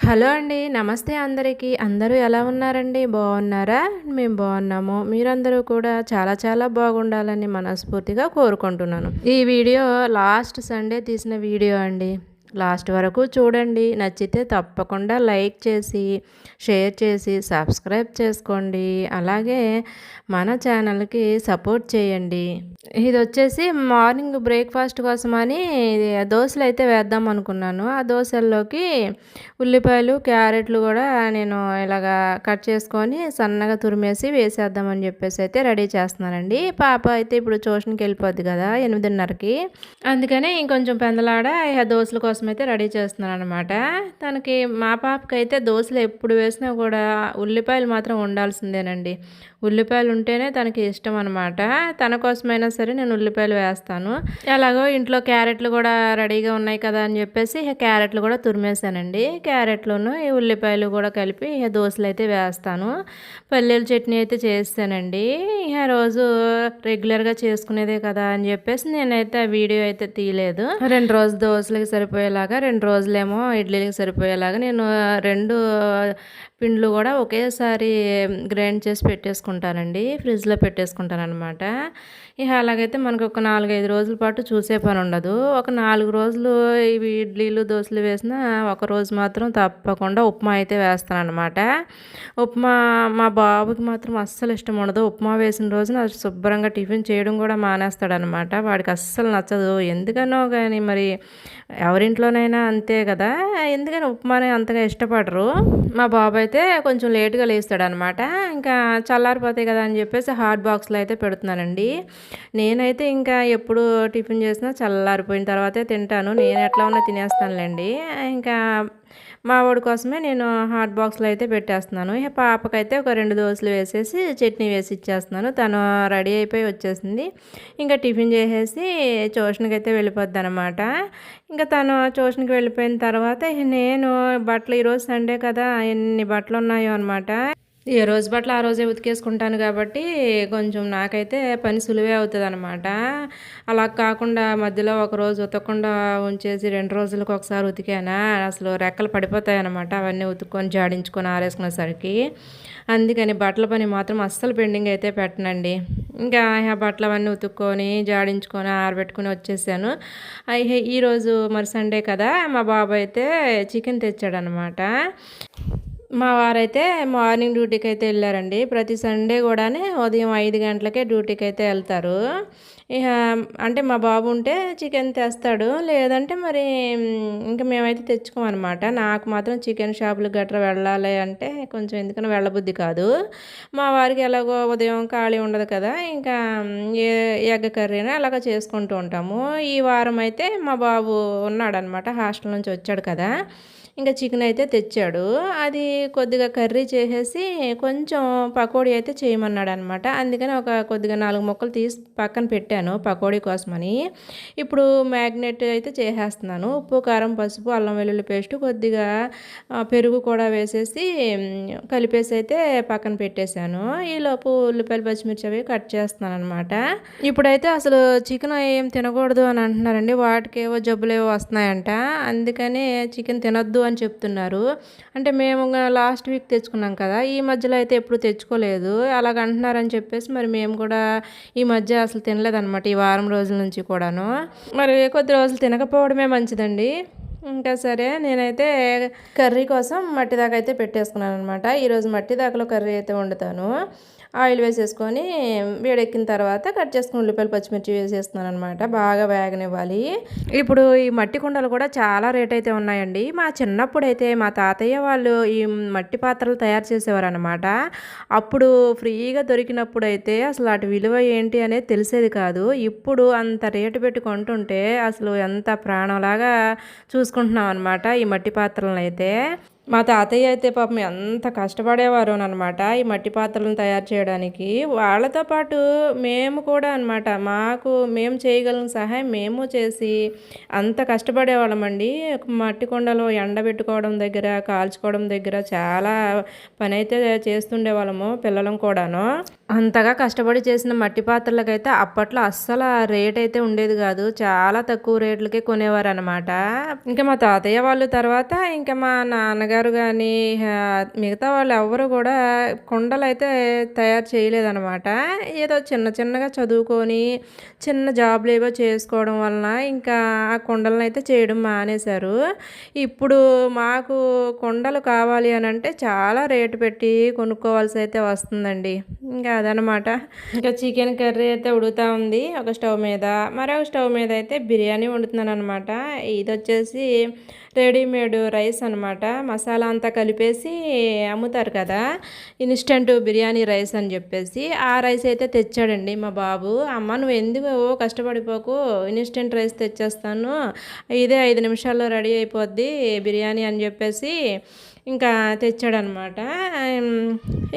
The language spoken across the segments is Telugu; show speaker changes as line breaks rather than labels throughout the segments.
హలో అండి నమస్తే అందరికీ. అందరూ ఎలా ఉన్నారండి? బాగున్నారా? మేము బాగున్నాము. మీరందరూ కూడా చాలా చాలా బాగుండాలని మనస్ఫూర్తిగా కోరుకుంటున్నాను. ఈ వీడియో లాస్ట్ సండే తీసిన వీడియో అండి. లాస్ట్ వరకు చూడండి. నచ్చితే తప్పకుండా లైక్ చేసి షేర్ చేసి సబ్స్క్రైబ్ చేసుకోండి. అలాగే మన ఛానల్కి సపోర్ట్ చేయండి. ఇది వచ్చేసి మార్నింగ్ బ్రేక్ఫాస్ట్ కోసమని దోశలు అయితే వేద్దాం అనుకున్నాను. ఆ దోశల్లోకి ఉల్లిపాయలు క్యారెట్లు కూడా నేను ఇలాగా కట్ చేసుకొని సన్నగా తురిమేసి వేసేద్దామని చెప్పేసి అయితే రెడీ చేస్తున్నానండి. పాప అయితే ఇప్పుడు ట్యూషన్కి వెళ్ళిపోద్ది కదా ఎనిమిదిన్నరకి. అందుకని ఇంకొంచెం పెందలాడ ఇక దోశల కోసం అయితే రెడీ చేస్తున్నాను అనమాట తనకి మా పాపకి అయితే దోశలు ఎప్పుడు వేసినా కూడా ఉల్లిపాయలు మాత్రం ఉండాల్సిందేనండి. ఉల్లిపాయలు ఉంటేనే తనకి ఇష్టం అనమాట తన కోసమైనా సరే నేను ఉల్లిపాయలు వేస్తాను. ఎలాగో ఇంట్లో క్యారెట్లు కూడా రెడీగా ఉన్నాయి కదా అని చెప్పేసి క్యారెట్లు కూడా తురిమేశానండి. క్యారెట్లను ఈ ఉల్లిపాయలు కూడా కలిపి దోశలు అయితే వేస్తాను. పల్లీల చట్నీ అయితే చేస్తానండి. ఇక రోజు రెగ్యులర్గా చేసుకునేదే కదా అని చెప్పేసి నేనైతే ఆ వీడియో అయితే తీయలేదు. రెండు రోజు దోశలకి సరిపోయేలాగా రెండు రోజులేమో ఇడ్లీలకి సరిపోయేలాగా నేను రెండు పిండ్లు కూడా ఒకేసారి గ్రైండ్ చేసి పెట్టేసుకుంటానండి ఫ్రిడ్జ్లో పెట్టేసుకుంటాను అనమాట ఇక అలాగైతే మనకు ఒక నాలుగైదు రోజుల పాటు చూసే పని ఉండదు ఒక నాలుగు రోజులు ఇవి ఇడ్లీలు దోశలు వేసిన ఒక రోజు మాత్రం తప్పకుండా ఉప్మా అయితే వేస్తాను అనమాట ఉప్మా మా బాబుకి మాత్రం అస్సలు ఇష్టం ఉండదు. ఉప్మా వేసిన రోజున శుభ్రంగా టిఫిన్ చేయడం కూడా మానేస్తాడనమాట వాడికి అస్సలు నచ్చదు. ఎందుకనో కానీ మరి ఎవరింట్లోనైనా అంతే కదా. ఎందుకని ఉప్మానే అంతగా ఇష్టపడరు. మా బాబు అయితే కొంచెం లేట్గా లేస్తాడనమాట. ఇంకా చల్లారిపోతాయి కదా అని చెప్పేసి హాట్ బాక్స్లో అయితే పెడుతున్నానండి. నేనైతే ఇంకా ఎప్పుడు టిఫిన్ చేసినా చల్లారిపోయిన తర్వాతే తింటాను. నేను ఎట్లా ఉన్నా తినేస్తానులేండి. ఇంకా మా వాడి కోసమే నేను హాట్ బాక్స్లో అయితే పెట్టేస్తున్నాను. ఇక పాపకైతే ఒక రెండు దోశలు వేసేసి చట్నీ వేసి ఇచ్చేస్తున్నాను. తను రెడీ అయిపోయి వచ్చేసింది. ఇంకా టిఫిన్ చేసేసి ట్యూషన్కి అయితే వెళ్ళిపోద్ది అనమాట ఇంకా తను ట్యూషన్కి వెళ్ళిపోయిన తర్వాత నేను బట్టలు ఈరోజు సండే కదా ఎన్ని బట్టలు ఉన్నాయో అనమాట ఏ రోజు బట్టలు ఆ రోజే ఉతికేసుకుంటాను కాబట్టి కొంచెం నాకైతే పని సులువే అవుతుంది అనమాట అలా కాకుండా మధ్యలో ఒక రోజు ఉతకకుండా ఉంచేసి రెండు రోజులకు ఒకసారి ఉతికానా? అసలు రెక్కలు పడిపోతాయి అనమాట అవన్నీ ఉతుక్కొని జాడించుకొని ఆరేసుకునేసరికి. అందుకని బట్టల పని మాత్రం అస్సలు పెండింగ్ అయితే పెట్టనండి. ఇంకా ఆ బట్టలు అవన్నీ ఉతుక్కొని జాడించుకొని ఆరబెట్టుకొని వచ్చేసాను. ఈరోజు మరి సండే కదా. మా బాబు అయితే చికెన్ తెచ్చాడనమాట మా వారైతే మార్నింగ్ డ్యూటీకి అయితే వెళ్ళారండి. ప్రతి సండే కూడానే ఉదయం ఐదు గంటలకే డ్యూటీకి అయితే వెళ్తారు. ఇక అంటే మా బాబు ఉంటే చికెన్ తెస్తాడు. లేదంటే మరి ఇంకా మేమైతే తెచ్చుకోమన్నమాట నాకు మాత్రం చికెన్ షాపులు గట్రా వెళ్ళాలి అంటే కొంచెం ఎందుకని వెళ్ళబుద్ధి కాదు. మా వారికి ఎలాగో ఉదయం ఖాళీ ఉండదు కదా. ఇంకా ఏ ఎగ్ కర్రీనా అలాగ చేసుకుంటూ ఉంటాము. ఈ వారం అయితే మా బాబు ఉన్నాడనమాట. హాస్టల్ నుంచి వచ్చాడు కదా. ఇంకా చికెన్ అయితే తెచ్చాడు. అది కొద్దిగా కర్రీ చేసేసి కొంచెం పకోడీ అయితే చేయమన్నాడు అనమాట అందుకని ఒక కొద్దిగా నాలుగు ముక్కలు తీసి పక్కన పెట్టాను పకోడీ కోసమని. ఇప్పుడు మ్యాగ్నెట్ అయితే చేసేస్తున్నాను. ఉప్పు కారం పసుపు అల్లం వెల్లుల్లి పేస్ట్ కొద్దిగా పెరుగు కూడా వేసేసి కలిపేసి అయితే పక్కన పెట్టేశాను. ఈలోపు ఉల్లిపాయలు పచ్చిమిర్చి అవి కట్ చేస్తున్నాను అనమాట ఇప్పుడైతే అసలు చికెన్ ఏం తినకూడదు అని అంటున్నారండి. వాటికి ఏవో జబ్బులు ఏవో వస్తున్నాయంట. అందుకని చికెన్ తినొద్దు అని అని చెప్తున్నారు. అంటే మేము లాస్ట్ వీక్ తెచ్చుకున్నాం కదా ఈ మధ్యలో అయితే ఎప్పుడు తెచ్చుకోలేదు. అలాగ అంటున్నారని చెప్పేసి మరి మేము కూడా ఈ మధ్య అసలు తినలేదన్నమాట ఈ వారం రోజుల నుంచి కూడాను. మరి కొద్ది రోజులు తినకపోవడమే మంచిదండి. ఇంకా సరే నేనైతే కర్రీ కోసం మట్టి దాకా అయితే పెట్టేసుకున్నాను అనమాట ఈరోజు మట్టి దాకలో కర్రీ అయితే వండుతాను. ఆయిల్ వేసేసుకొని వేడెక్కిన తర్వాత కట్ చేసుకుని ఉల్లిపాయలు పచ్చిమిర్చి వేసేస్తున్నాను అనమాట బాగా వేగనివ్వాలి. ఇప్పుడు ఈ మట్టి కుండలు కూడా చాలా రేట్ అయితే ఉన్నాయండి. మా చిన్నప్పుడు అయితే మా తాతయ్య వాళ్ళు ఈ మట్టి పాత్రలు తయారు చేసేవారు అనమాట అప్పుడు ఫ్రీగా దొరికినప్పుడు అయితే అసలు వాటి విలువ ఏంటి అనేది తెలిసేది కాదు. ఇప్పుడు అంత రేటు పెట్టి కొంటుంటే అసలు ఎంత ప్రాణంలాగా చూసుకుంటున్నాం అనమాట ఈ మట్టి పాత్రలను అయితే. మా తాతయ్య అయితే పాపం ఎంత కష్టపడేవారు అనమాట ఈ మట్టి పాత్రలను తయారు చేయడానికి. వాళ్ళతో పాటు మేము కూడా అనమాట మాకు మేము చేయగలిగిన సహాయం మేము చేసి అంత కష్టపడేవాళ్ళమండి మట్టి కొండలో ఎండబెట్టుకోవడం దగ్గర కాల్చుకోవడం దగ్గర చాలా పని అయితే చేస్తుండే వాళ్ళము పిల్లలం కూడాను. అంతగా కష్టపడి చేసిన మట్టి పాత్రలకైతే అప్పట్లో అస్సలు రేట్ అయితే ఉండేది కాదు. చాలా తక్కువ రేట్లకే కొనేవారు అనమాట ఇంకా మా తాతయ్య వాళ్ళు తర్వాత ఇంకా మా నాన్నగారు కానీ మిగతా వాళ్ళు ఎవరు కూడా కుండలు అయితే తయారు చేయలేదనమాట ఏదో చిన్న చిన్నగా చదువుకొని చిన్న జాబ్లు ఏవో చేసుకోవడం వలన ఇంకా ఆ కుండలను అయితే చేయడం మానేశారు. ఇప్పుడు మాకు కుండలు కావాలి అని అంటే చాలా రేటు పెట్టి కొనుక్కోవాల్సి అయితే వస్తుందండి. ఇంకా అదనమాట ఇంకా చికెన్ కర్రీ అయితే ఉడుకుతూ ఉంది. ఒక స్టవ్ మీద మరొక స్టవ్ మీద అయితే బిర్యానీ వండుతున్నాను అనమాట ఇది వచ్చేసి రెడీమేడ్ రైస్ అనమాట. మసాలా అంతా కలిపేసి అమ్ముతారు కదా ఇన్స్టెంట్ బిర్యానీ రైస్ అని చెప్పేసి. ఆ రైస్ అయితే తెచ్చాడండి మా బాబు. అమ్మ నువ్వు ఎందుకు కష్టపడిపోకు ఇన్స్టెంట్ రైస్ తెచ్చేస్తాను. ఇదే ఐదు నిమిషాల్లో రెడీ అయిపోద్ది బిర్యానీ అని చెప్పేసి ఇంకా తెచ్చాడనమాట.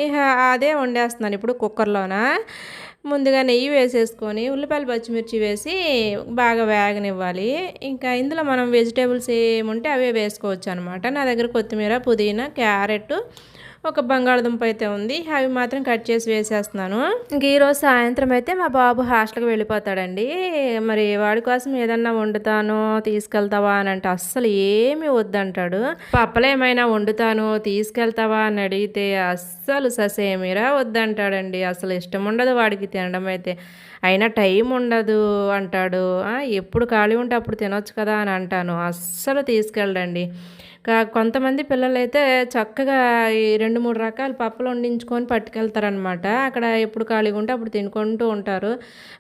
ఇక అదే వండేస్తున్నాను ఇప్పుడు కుక్కర్లోన. ముందుగా నెయ్యి వేసేసుకొని ఉల్లిపాయలు పచ్చిమిర్చి వేసి బాగా వేగనివ్వాలి. ఇంకా ఇందులో మనం వెజిటేబుల్స్ ఏముంటే అవే వేసుకోవచ్చు అనమాట నా దగ్గర కొత్తిమీర పుదీనా క్యారెట్ ఒక బంగాళదుంప అయితే ఉంది. అవి మాత్రం కట్ చేసి వేసేస్తున్నాను. ఇంక ఈరోజు సాయంత్రం అయితే మా బాబు హాస్టల్కి వెళ్ళిపోతాడండి. మరి వాడి కోసం ఏదన్నా వండుతాను తీసుకెళ్తావా అని అంటే అస్సలు ఏమి వద్దంటాడు. పప్పలు ఏమైనా వండుతాను తీసుకెళ్తావా అని అడిగితే అస్సలు ససేమిరా వద్దంటాడండి. అసలు ఇష్టం ఉండదు వాడికి తినడం అయితే. అయినా టైం ఉండదు అంటాడు. ఎప్పుడు ఖాళీ ఉంటే అప్పుడు తినొచ్చు కదా అని అంటాను. అస్సలు తీసుకెళ్ళండి కొంతమంది పిల్లలైతే చక్కగా ఈ రెండు మూడు రకాల పప్పులు వండించుకొని పట్టుకెళ్తారనమాట అక్కడ ఎప్పుడు ఖాళీగా ఉంటే అప్పుడు తినుకుంటూ ఉంటారు.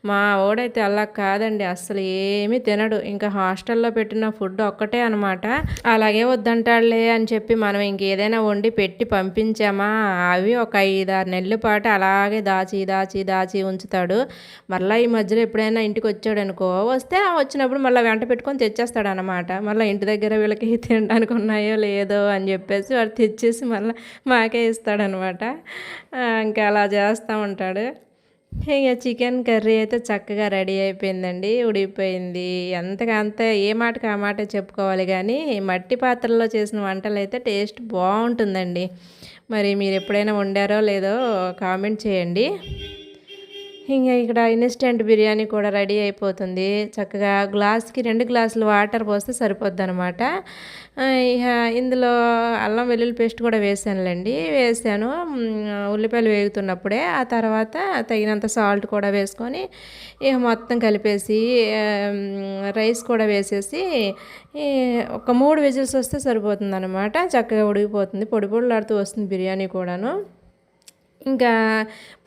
మా ఓడైతే అలా కాదండి అస్సలు ఏమీ తినడు. ఇంకా హాస్టల్లో పెట్టిన ఫుడ్ ఒక్కటే అనమాట అలాగే వద్దంటాడులే అని చెప్పి మనం ఇంకేదైనా వండి పెట్టి పంపించామా? అవి ఒక ఐదారు నెలల పాటు అలాగే దాచి దాచి దాచి ఉంచుతాడు. మళ్ళీ ఈ మధ్యలో ఎప్పుడైనా ఇంటికి వచ్చాడు అనుకో వస్తే వచ్చినప్పుడు మళ్ళీ వెంట పెట్టుకొని తెచ్చేస్తాడు అనమాట మళ్ళీ ఇంటి దగ్గర వీళ్ళకి తినడానికి ఉన్న ఉన్నాయో లేదో అని చెప్పేసి వాడు తెచ్చేసి మళ్ళీ మాకే ఇస్తాడనమాట. ఇంకా అలా చేస్తూ ఉంటాడు. ఇక చికెన్ కర్రీ అయితే చక్కగా రెడీ అయిపోయిందండి ఉడిగిపోయింది ఎంతగా అంత ఏ మాటకి ఆ మాట చెప్పుకోవాలి కానీ మట్టి పాత్రలో చేసిన వంటలు అయితే టేస్ట్ బాగుంటుందండి. మరి మీరు ఎప్పుడైనా వండారో లేదో కామెంట్ చేయండి. ఇంకా ఇక్కడ ఇన్స్టెంట్ బిర్యానీ కూడా రెడీ అయిపోతుంది. చక్కగా గ్లాస్కి రెండు గ్లాసులు వాటర్ పోస్తే సరిపోద్ది అనమాట ఇక ఇందులో అల్లం వెల్లుల్లి పేస్ట్ కూడా వేసానులేండి. వేసాను. ఉల్లిపాయలు వేగుతున్నప్పుడే ఆ తర్వాత తగినంత సాల్ట్ కూడా వేసుకొని ఇక మొత్తం కలిపేసి రైస్ కూడా వేసేసి ఒక మూడు విజిల్స్ వస్తే సరిపోతుంది అనమాట చక్కగా ఉడికిపోతుంది. పొడి పొడిలాడుతూ వస్తుంది బిర్యానీ కూడాను. ఇంకా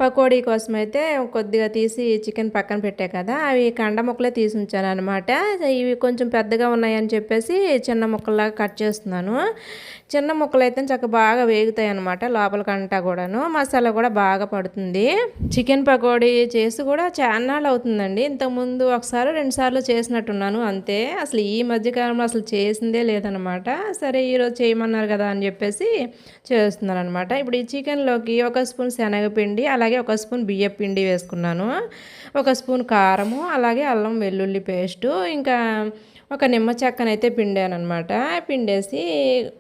పకోడీ కోసం అయితే కొద్దిగా తీసి చికెన్ పక్కన పెట్టే కదా అవి కండ ముక్కలే తీసి ఉంచాను అనమాట ఇవి కొంచెం పెద్దగా ఉన్నాయని చెప్పేసి చిన్న ముక్కల్లాగా కట్ చేస్తున్నాను. చిన్న ముక్కలు అయితే చక్కగా బాగా వేగుతాయి అనమాట లోపలికంటా కూడాను. మసాలా కూడా బాగా పడుతుంది. చికెన్ పకోడీ చేసి కూడా చాన్నాళ్ళు అవుతుందండి. ఇంతకుముందు ఒకసారి రెండుసార్లు చేసినట్టున్నాను అంతే. అసలు ఈ మధ్యకాలంలో అసలు చేసిందే లేదనమాట సరే ఈరోజు చేయమన్నారు కదా అని చెప్పేసి చేస్తున్నాను అనమాట ఇప్పుడు ఈ చికెన్లోకి ఒక స్పూన్ శనగపిండి అలాగే ఒక స్పూన్ బియ్య పిండి వేసుకున్నాను. ఒక స్పూన్ కారము అలాగే అల్లం వెల్లుల్లి పేస్టు ఇంకా ఒక నిమ్మ చెక్కనైతే పిండాను అనమాట పిండేసి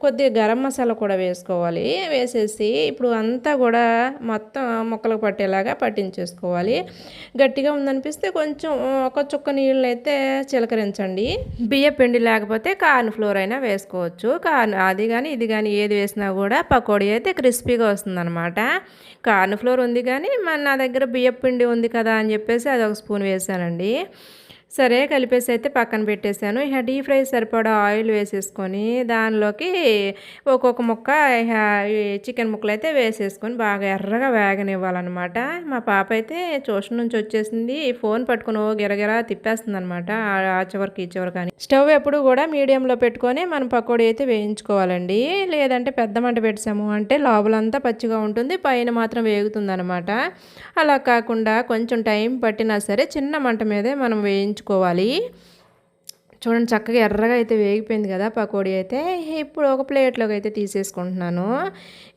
కొద్దిగా గరం మసాలా కూడా వేసుకోవాలి. వేసేసి ఇప్పుడు అంతా కూడా మొత్తం మొక్కలకు పట్టేలాగా పట్టించేసుకోవాలి. గట్టిగా ఉందనిపిస్తే కొంచెం ఒక చుక్క నీళ్ళు అయితే చిలకరించండి. బియ్య పిండి లేకపోతే కార్న్ ఫ్లోర్ అయినా వేసుకోవచ్చు. కార్న్ అది కానీ ఇది కానీ ఏది వేసినా కూడా పకోడీ అయితే క్రిస్పీగా వస్తుందన్నమాట. కార్న్ ఫ్లోర్ ఉంది కానీ మన నా దగ్గర బియ్య పిండి ఉంది కదా అని చెప్పేసి అది ఒక స్పూన్ వేసానండి. సరే కలిపేసి అయితే పక్కన పెట్టేశాను. ఇక డీప్ ఫ్రై సరిపడా ఆయిల్ వేసేసుకొని దానిలోకి ఒక్కొక్క ముక్క చికెన్ ముక్కలు అయితే వేసేసుకొని బాగా ఎర్రగా వేగనివ్వాలన్నమాట. మా పాప అయితే ట్యూషన్ నుంచి వచ్చేసింది. ఫోన్ పట్టుకుని ఓ గిరగిరా తిప్పేస్తుంది అనమాట ఆ చివరికి ఈ చివరికి అని. స్టవ్ ఎప్పుడు కూడా మీడియంలో పెట్టుకొని మనం పకోడీ అయితే వేయించుకోవాలండి. లేదంటే పెద్ద మంట పెట్టాము అంటే లోపలంతా పచ్చిగా ఉంటుంది. పైన మాత్రం వేగుతుంది అనమాట అలా కాకుండా కొంచెం టైం పట్టినా సరే చిన్న మంట మీదే మనం వేయించుకో వేయించుకోవాలి చూడండి చక్కగా ఎర్రగా అయితే వేగిపోయింది కదా పకోడీ అయితే. ఇప్పుడు ఒక ప్లేట్లోకి అయితే తీసేసుకుంటున్నాను.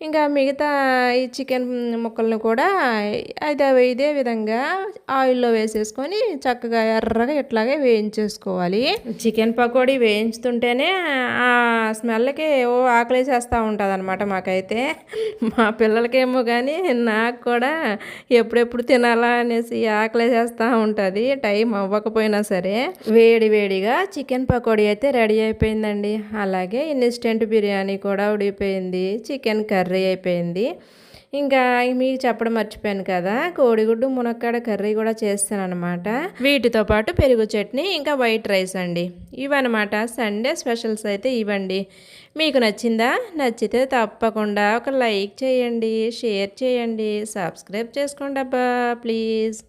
ఇంకా మిగతా ఈ చికెన్ ముక్కలను కూడా అయితే ఇదే విధంగా ఆయిల్లో వేసేసుకొని చక్కగా ఎర్రగా ఇట్లాగే వేయించేసుకోవాలి. చికెన్ పకోడీ వేయించుతుంటేనే ఆ స్మెల్కి ఓ ఆకలేసేస్తూ ఉంటుంది అనమాట మాకైతే. మా పిల్లలకేమో కానీ నాకు కూడా ఎప్పుడెప్పుడు తినాలా అనేసి ఆకలేసేస్తూ ఉంటుంది. టైం అవ్వకపోయినా సరే. వేడి వేడిగా చికెన్ పకోడీ అయితే రెడీ అయిపోయిందండి. అలాగే ఇన్స్టెంట్ బిర్యానీ కూడా ఉడిపోయింది చికెన్ కర్రీ అయిపోయింది. ఇంకా మీకు చెప్పడం మర్చిపోయాను కదా కోడిగుడ్డు మునక్కాడ కర్రీ కూడా చేస్తాను అనమాట వీటితో పాటు పెరుగు చట్నీ ఇంకా వైట్ రైస్ అండి. ఇవన్నమాట సండే స్పెషల్స్ అయితే ఇవ్వండి మీకు నచ్చిందా? నచ్చితే తప్పకుండా ఒక లైక్ చేయండి షేర్ చేయండి సబ్స్క్రైబ్ చేసుకోండి అబ్బా ప్లీజ్.